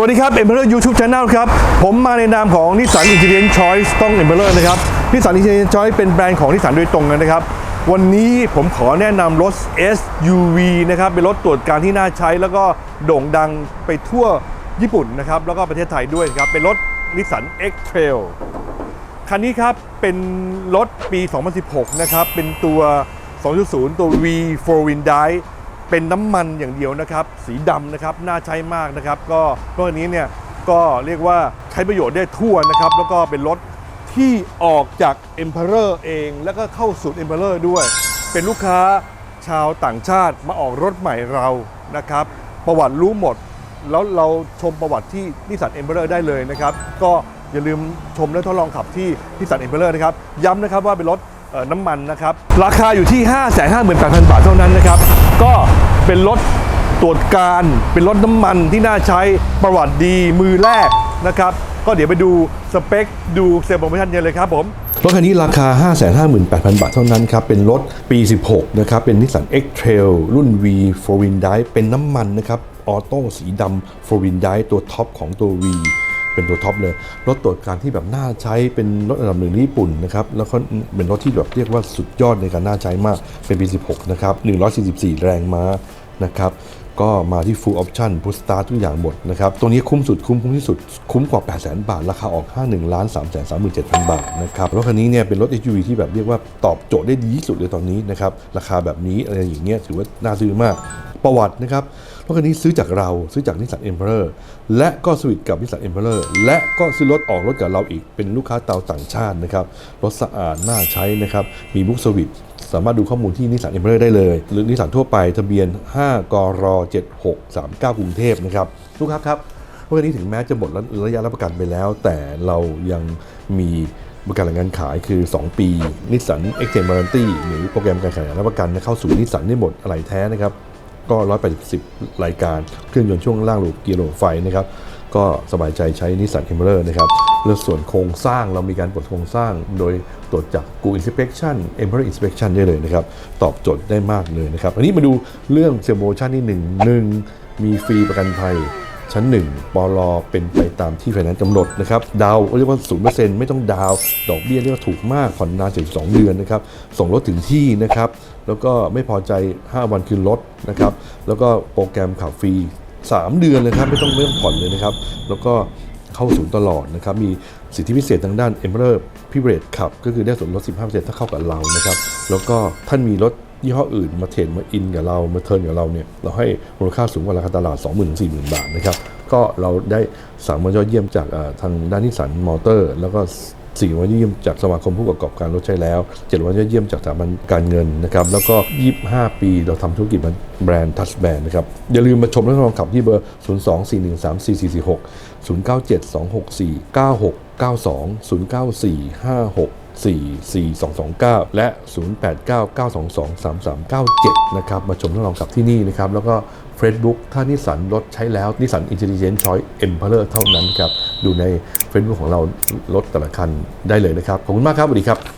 สวัสดีครับ e m p e r o r YouTube Channel ครับ ผมมาในนามของนิสสัน Intelligent Choice ต้อง e m p e r o r นะครับนิสสัน Intelligent Choice เป็นแบรนด์ของนิสสันโดยตรงนะครับ วันนี้ผมขอแนะนำรถ SUV นะครับ เป็นรถตรวจการที่น่าใช้ แล้วก็โด่งดังไปทั่วญี่ปุ่นนะครับ แล้วก็ประเทศไทยด้วยครับ เป็นรถนิสสัน X-Trail คันนี้ครับ เป็นรถปี 2016 นะครับ เป็นตัว 2.0 ตัว V 4 Wheel Drive เป็นน้ำมันอย่างเดียวนะครับ สีดำนะครับน่าใช้มากนะครับ ก็รถคันนี้เนี่ยก็เรียกว่าใช้ประโยชน์ได้ทั่วนะครับ แล้วก็เป็นรถที่ออกจาก Emperor เอง แล้วก็เข้าสู่ Emperor ด้วย เป็นลูกค้าชาวต่างชาติมาออกรถใหม่เรานะครับ ประวัติรู้หมด แล้วเราชมประวัติที่นิสสันเอ็มเบอร์ได้เลยนะครับ ก็อย่าลืมชมและทดลองขับที่นิสสันเอ็มเบอร์นะครับ ย้ำนะครับว่าเป็นรถ น้ำมันนะครับ ราคาอยู่ที่ 558,000 บาทเท่านั้นนะครับ ก็เป็นรถตรวจการเป็นรถน้ำมันที่น่าใช้ประวัติดีมือแรกนะครับ ก็เดี๋ยวไปดูสเปค ดูเซลล์โปรโมชั่นกันเลยครับผมรถคันนี้ราคา 558,000 บาทเท่านั้นครับ เป็นรถปี 16 นะครับ เป็น Nissan X-Trail รุ่น V 4 Wheel Drive เป็นน้ำมันนะครับ ออโต้สีดำ4 Wheel Drive ตัวท็อปของตัว V เป็นตัวท็อปเลย รถตรวจการที่แบบน่าใช้เป็นรถอันดับหนึ่งญี่ปุ่นนะครับแล้วก็เป็นรถที่แบบเรียกว่าสุดยอดในการน่าใช้มากเป็นปี 16 นะครับ 144 แรงม้านะครับก็มาที่ full option push start ทุกอย่างหมดนะครับ ตัวนี้คุ้มสุดคุ้มคุ้มที่สุด คุ้มกว่า 8 0 0 0 0 0 บาท ราคาออก 51ล้าน3 3 7 0 0 0 บาทนะครับ รถคันนี้เนี่ยเป็นรถ SUV ที่แบบเรียกว่าตอบโจทย์ได้ดีที่สุดเลยตอนนี้นะครับ ราคาแบบนี้อะไรอย่างเงี้ยถือว่าน่าซื้อมาก ประวัตินะครับ รถคันนี้ซื้อจากเราซื้อจากนิสสันเอ็มเพอร์และก็สวิตกับนิสสันเอ็มเพอร์และก็ซื้อรถออกรถกับเราอีกเป็นลูกค้าเตาต่างชาตินะครับรถสะอาดน่าใช้นะครับมีบุ๊กสวิตสามารถดูข้อมูลที่นิสสันเอ็มเพอร์ได้เลย หรือนิสสันทั่วไปทะเบียน 5 กร 7639 กรุงเทพนะครับลูกค้าครับรถคันนี้ถึงแม้จะหมดระยะรับประกันไปแล้ว แต่เรายังมีบริการหลังการขายคือ 2 ปีนิสสัน Exchange Warranty หรือโปรแกรมการขายรับประกันเข้าสู่นิสสันได้หมดอะไรแท้นะครับ ก็ 180 รายการ เครื่องยนต์ช่วงล่างระบบเกียร์ระบบไฟนะครับ ก็สบายใจใช้นิสสันเ e มเ e อร์นะครับแล้วส่วนโครงสร้างเรามีการตรวจโครงสร้างโดยตรวจจากกู Inspection e m p e r o r Inspection ได้เลยนะครับ ตอบโจทย์ได้มากเลยนะครับ อันนี้มาดูเรื่องเซอร์โมชั่นที่งหนึ่งมีฟรีประกันภัย ชั้น 1 ปลอเป็นไปตามที่ไฟแนนซ์กำหนดนะครับ ดาวเรียกว่า 0%ไม่ต้องดาว ดอกเบี้ยเรียกว่าถูกมาก ผ่อนนาน72 เดือนนะครับ ส่งรถถึงที่นะครับ แล้วก็ไม่พอใจ 5 วันคืนรถนะครับ แล้วก็โปรแกรมขับฟรี 3 เดือนเลยครับ ไม่ต้องไม่ต้องผ่อนเลยนะครับ แล้วก็เข้าศูนย์ตลอดนะครับ มีสิทธิพิเศษทางด้าน e m e r o r Privilege ขับ ก็คือได้ส่วนลด 15%ถ้าเข้ากับเรานะครับ แล้วก็ท่านมีรถ ยี่ห้ออื่นมาเทรดมาอินกับเรามาเทิร์นกับเราเนี่ยเราให้มูลค่าสูงกว่าราคาตลาด 2 0 0 0 0 4 0 0 0 บาทนะครับก็เราได้สามวันยอดเยี่ยมจากทางด้านนิสสันมอเตอร์ แล้วก็สี่วันยอดเยี่ยมจากสมาคมผู้ประกอบการรถใช้แล้วเจ็ดวันยอดเยี่ยมจากสถาบันการเงินนะครับแล้วก็ 25 ปีเราทำธุรกิจแบรนด์ทัชแบรนด์นะครับอย่าลืมมาชมและลองขับที่เบอร์ 024134446 097-264-9692 094-56 44229 และ 0899223397 นะครับ มาชมทดลองขับที่นี่นะครับ แล้วก็ Facebook ถ้านิสสันรถใช้แล้วนิสสัน Intelligent Choice Emperor เท่านั้นครับ ดูใน Facebook ของเรารถแต่ละคันได้เลยนะครับ ขอบคุณมากครับสวัสดีครับ